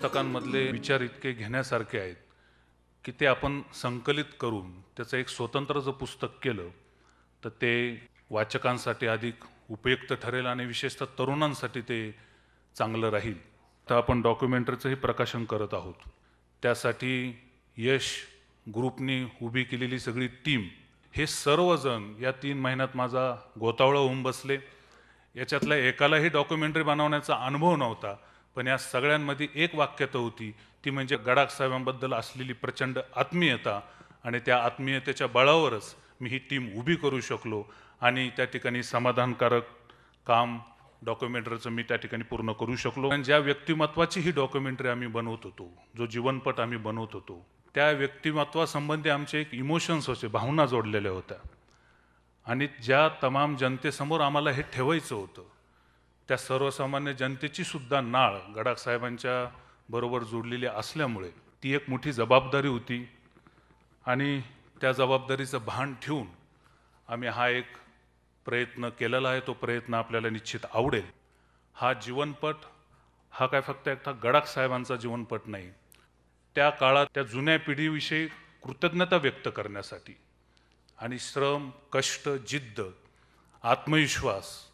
पुस्तकांमधले विचार इतके घेण्यासारखे आहेत की ते आपण संकलित करून त्याचं एक स्वतंत्र जर पुस्तक केलं तर ते वाचकांसाठी अधिक उपयुक्त ठरेल आणि विशेषतः तरुणांसाठी ते चांगलं राहील. तर आपण डॉक्युमेंटरीचंही प्रकाशन करत आहोत. त्यासाठी यश ग्रुपनी उभी केलेली सगळी टीम हे सर्वजण या तीन महिन्यात माझा गोतावळा होऊन बसले. याच्यातल्या एकालाही डॉक्युमेंटरी बनवण्याचा अनुभव नव्हता. पण या सगळ्यांमध्ये एक वाक्यता होती ती म्हणजे गडाख साहेबांबद्दल असलेली प्रचंड आत्मीयता आणि त्या आत्मीयतेच्या बळावरच मी ही टीम उभी करू शकलो आणि त्या ठिकाणी समाधानकारक काम डॉक्युमेंटरीचं मी त्या ठिकाणी पूर्ण करू शकलो. आणि ज्या व्यक्तिमत्वाची ही डॉक्युमेंटरी आम्ही बनवत होतो जो जीवनपट आम्ही बनवत होतो त्या व्यक्तिमत्वासंबंधी आमचे एक इमोशन्स होते भावना जोडलेल्या होत्या. आणि ज्या तमाम जनतेसमोर आम्हाला हे ठेवायचं होतं त्या सर्वसामान्य जनतेची सुद्धा नाळ गडाख साहेबांच्या बरोबर जोडलेली असल्यामुळे ती एक मोठी जबाबदारी होती. आणि त्या जबाबदारीचं भान ठेवून आम्ही हा एक प्रयत्न केलेला आहे. तो प्रयत्न आपल्याला निश्चित आवडेल. हा जीवनपट हा काय फक्त एकटा गडाख साहेबांचा जीवनपट नाही त्या काळात त्या जुन्या पिढीविषयी कृतज्ञता व्यक्त करण्यासाठी आणि श्रम कष्ट जिद्द आत्मविश्वास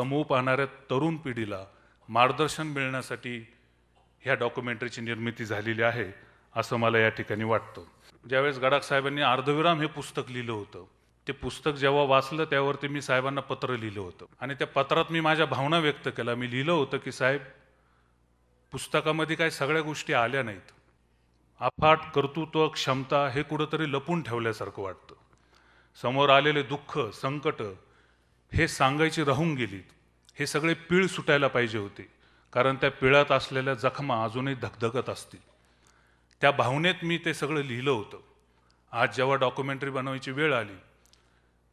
कमवू पाहणाऱ्या तरुण पिढीला मार्गदर्शन मिळण्यासाठी ह्या डॉक्युमेंटरीची निर्मिती झालेली आहे असं मला या ठिकाणी वाटतं. ज्यावेळेस गडाख साहेबांनी अर्धविराम हे पुस्तक लिहिलं होतं ते पुस्तक जेव्हा वाचलं त्यावरती मी साहेबांना पत्र लिहिलं होतं. आणि त्या पत्रात मी माझ्या भावना व्यक्त केल्या. मी लिहिलं होतं की साहेब पुस्तकामध्ये काय सगळ्या गोष्टी आल्या नाहीत. अफाट कर्तृत्व क्षमता हे कुठंतरी लपून ठेवल्यासारखं वाटतं. समोर आलेले दुःख संकट हे सांगायची राहून गेलीत. हे सगळे पीळ सुटायला पाहिजे होते. कारण त्या पिळात असलेल्या जखमा अजूनही धगधगत असतील. त्या भावनेत मी ते सगळं लिहिलं होतं. आज जेव्हा डॉक्युमेंटरी बनवायची वेळ आली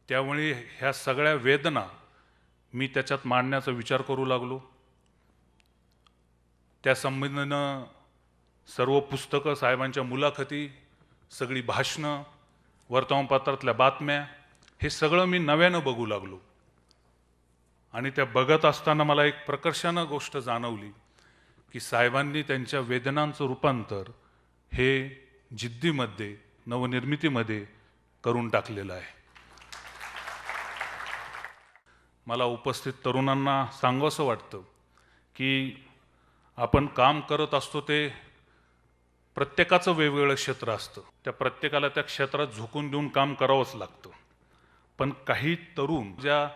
त्यामुळे ह्या सगळ्या वेदना मी त्याच्यात मांडण्याचा विचार करू लागलो. त्या संबंधीनं सर्व पुस्तकं साहेबांच्या मुलाखती सगळी भाषणं वर्तमानपत्रातल्या बातम्या हे सगळं मी नव्यानं बघू लागलो. आणि त्या बघत असताना मला एक प्रकर्षानं गोष्ट जाणवली की साहेबांनी त्यांच्या वेदनांचं रूपांतर हे जिद्दीमध्ये नवनिर्मितीमध्ये करून टाकलेलं आहे. मला उपस्थित तरुणांना सांगावंसं वाटतं की आपण काम करत असतो ते प्रत्येकाचं वेगवेगळं क्षेत्र असतं. त्या प्रत्येकाला त्या क्षेत्रात झोकून देऊन काम करावंच लागतं. पण काही तरुण ज्या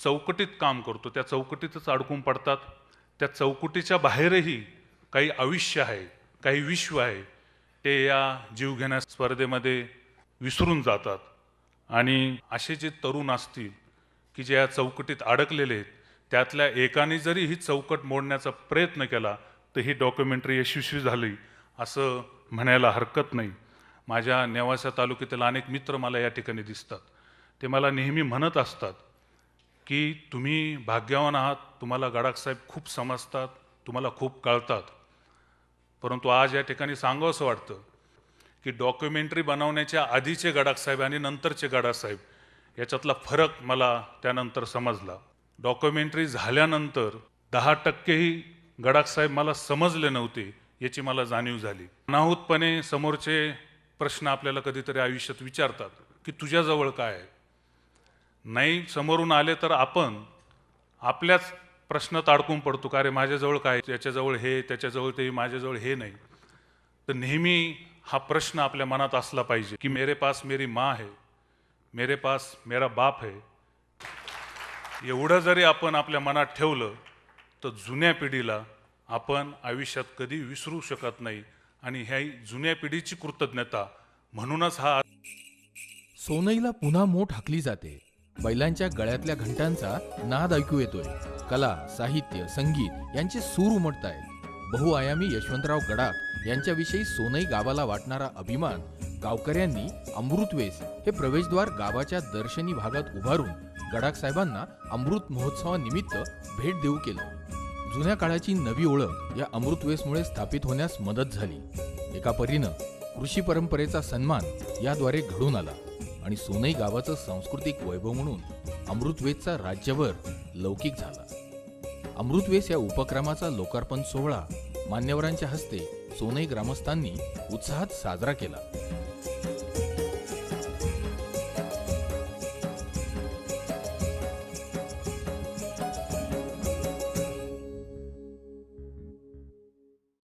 चौकटीत काम करतो. त्या चौकटीतच अडकून पडतात. त्या चौकटीच्या बाहेरही काही आयुष्य आहे काही विश्व आहे. ते या जीवघेण्या स्पर्धेमध्ये विसरून जातात. आणि असे जे तरुण असतील की जे या चौकटीत अडकलेले आहेत त्यातल्या एकाने जरी ही चौकट मोडण्याचा प्रयत्न केला तर ही डॉक्युमेंटरी यशस्वी झाली असं म्हणायला हरकत नाही. माझ्या नेवासा तालुक्यातील अनेक मित्र मला या ठिकाणी दिसतात. ते मला नेहमी म्हणत असतात की तुम्ही भाग्यवान आहात तुम्हाला गडाखसाहेब खूप समजतात तुम्हाला खूप कळतात. परंतु आज या ठिकाणी सांगावंसं वाटतं की डॉक्युमेंटरी बनवण्याच्या आधीचे गडाखसाहेब आणि नंतरचे गडासाहेब याच्यातला फरक मला त्यानंतर समजला. डॉक्युमेंटरी झाल्यानंतर दहा टक्केही गडाखसाहेब मला समजले नव्हते याची मला जाणीव झाली. अनाहूतपणे समोरचे प्रश्न आपल्याला कधीतरी आयुष्यात विचारतात की तुझ्याजवळ काय आहे? नाही समोरून आले तर आपण आपल्याच प्रश्नात अडकून पडतो का रे माझ्याजवळ काय त्याच्याजवळ हे त्याच्याजवळ ते माझ्याजवळ हे नाही. तर नेहमी हा प्रश्न आपल्या मनात असला पाहिजे की मेरे पास मेरी माँ है मेरे पास मेरा बाप है. एवढं जरी आपण आपल्या मनात ठेवलं तर जुन्या पिढीला आपण आयुष्यात कधी विसरू शकत नाही. आणि ह्या जुन्या पिढीची कृतज्ञता म्हणूनच हा सोनईला पुन्हा मोठ हाकली जाते. बैलांच्या गळ्यातल्या घंटांचा नाद ऐकू येतोय. कला साहित्य संगीत यांचे सूर उमटतायत. बहुआयामी यशवंतराव गडाख यांच्याविषयी सोनई गावाला वाटणारा अभिमान गावकऱ्यांनी अमृतवेस हे प्रवेशद्वार गावाच्या दर्शनी भागात उभारून गडाख साहेबांना अमृत महोत्सवानिमित्त भेट देऊ केलं. जुन्या काळाची नवी ओळख या अमृतवेसमुळे स्थापित होण्यास मदत झाली. एका परीनं कृषी परंपरेचा सन्मान याद्वारे घडून आला. आणि सोनई गावाचं सांस्कृतिक वैभव म्हणून अमृतवेसचा राज्यभर लौकिक झाला. अमृतवेस या उपक्रमाचा लोकार्पण सोहळा मान्यवरांच्या हस्ते सोनई ग्रामस्थांनी उत्साहात साजरा केला.